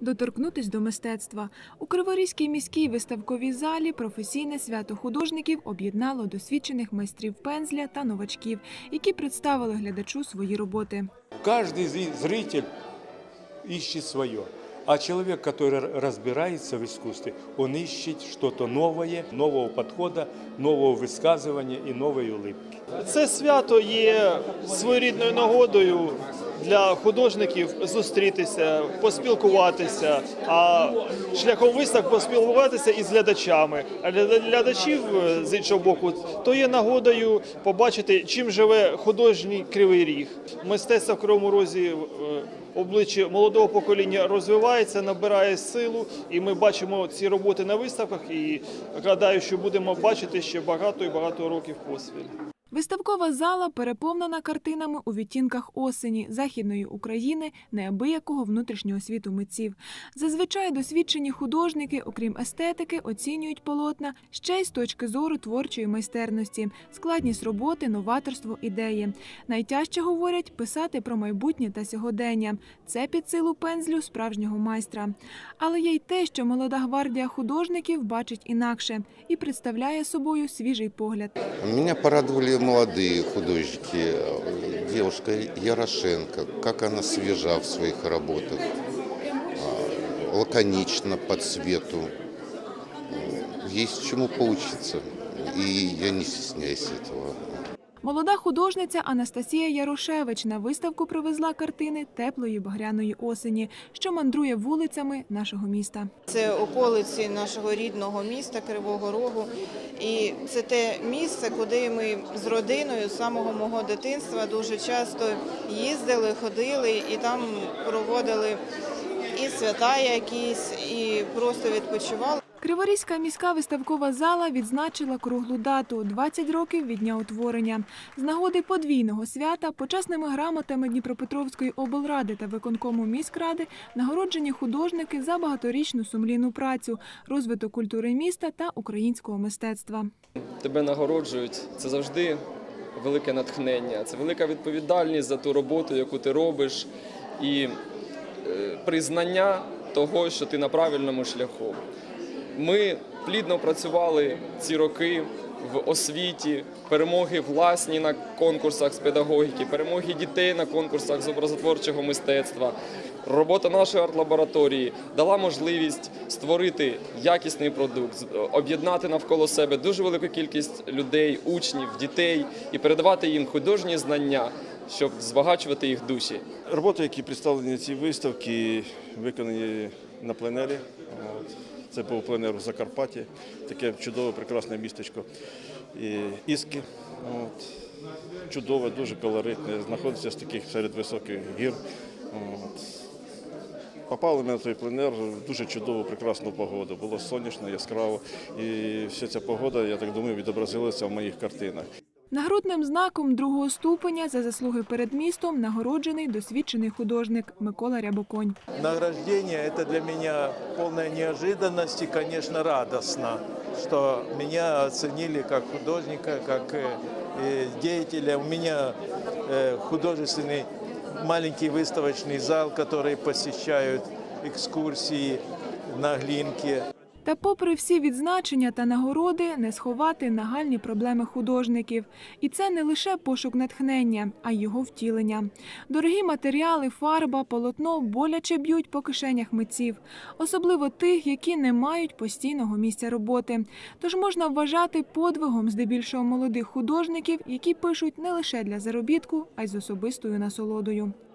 доторкнутись до мистецтва. У Криворізькій міській виставковій залі професійне свято художників об'єднало досвідчених майстрів пензля та новачків, які представили глядачу свої роботи. Каждый зи- зритель ищет свое. А человек, который р- разбирается в искусстве, он ищет что-то новое, нового подхода, нового высказывания и новой улыбки. Це свято є своєрідною нагодою для художників зустрітися, поспілкуватися, а шляхом виставок поспілкуватися із глядачами. А для глядачів е, з іншого боку, то є нагодою побачити, чим живе художній кривий ріг. Мистецтво в Кривому Розі е, обличчя молодого покоління розвивається, набирає силу, і ми бачимо ці роботи на виставках. І гадаю, що будемо бачити ще багато і багато років поспіль. Виставкова зала переповнена картинами у відтінках осені, західної України, неабиякого внутрішнього світу митців. Зазвичай досвідчені художники, окрім естетики, оцінюють полотна ще й з точки зору творчої майстерності, складність роботи, новаторство, ідеї. Найтяжче говорять писати про майбутнє та сьогодення. Це під силу пензлю справжнього майстра. Але є й те, що молода гвардія художників бачить інакше і представляє собою свіжий погляд. Меня порадовали молодые художники. Э, Девушка Ярошенко, как она свежа в своих работах, а, лаконично по цвету. Э, Есть чему поучиться. И я не стесняюсь этого. Молода художниця Анастасія Ярошевич на виставку привезла картини теплої багряної осені, що мандрує вулицями нашого міста. Це околиці нашого рідного міста Кривого Рогу. І це те місце, куди ми з родиною з самого мого дитинства дуже часто їздили, ходили і там проводили і свята якісь, і просто відпочивали. Криворізька міська виставкова зала відзначила круглу дату 20 років від дня утворення. З нагоди подвійного свята почесними грамотами Дніпропетровської облради та виконкому міськради нагороджені художники за багаторічну сумлінну працю, розвиток культури міста та українського мистецтва. тебе нагороджують, це завжди велике натхнення, це велика відповідальність за ту роботу, яку ти робиш, і е, признання того, що ти на правильному шляху. Ми плідно працювали ці роки в освіті, перемоги власні на конкурсах з педагогіки, перемоги дітей на конкурсах з образотворчого мистецтва. Робота нашої арт-лабораторії дала можливість створити якісний продукт, об'єднати навколо себе дуже велику кількість людей, учнів, дітей і передавати їм художні знання, щоб збагачувати їх душі. Роботи, які представлені на цій виставці, виконані на пленері. Це був пленер в Закарпатті, таке чудове, прекрасне містечко. І Іски. Чудове, дуже колоритне, знаходиться з таких серед високих гір. Попали ми на той пленер в дуже чудову, прекрасну погоду. Було сонячно, яскраво. І вся ця погода, я так думаю, відобразилася в моїх картинах. Нагрудним знаком другого ступеня за заслуги перед містом нагороджений досвідчений художник Микола Рябоконь. Награждение – это для меня полная неожиданность и, конечно, радостно, что меня оценили как художника, как э, э, деятеля. У меня э, художественный маленький выставочный зал, который посещают экскурсии на Глинке. Та, попри всі відзначення та нагороди, не сховати нагальні проблеми художників. І це не лише пошук натхнення, а й його втілення. Дорогі матеріали, фарба, полотно боляче б'ють по кишенях митців, особливо тих, які не мають постійного місця роботи. Тож можна вважати подвигом здебільшого молодих художників, які пишуть не лише для заробітку, а й з особистою насолодою.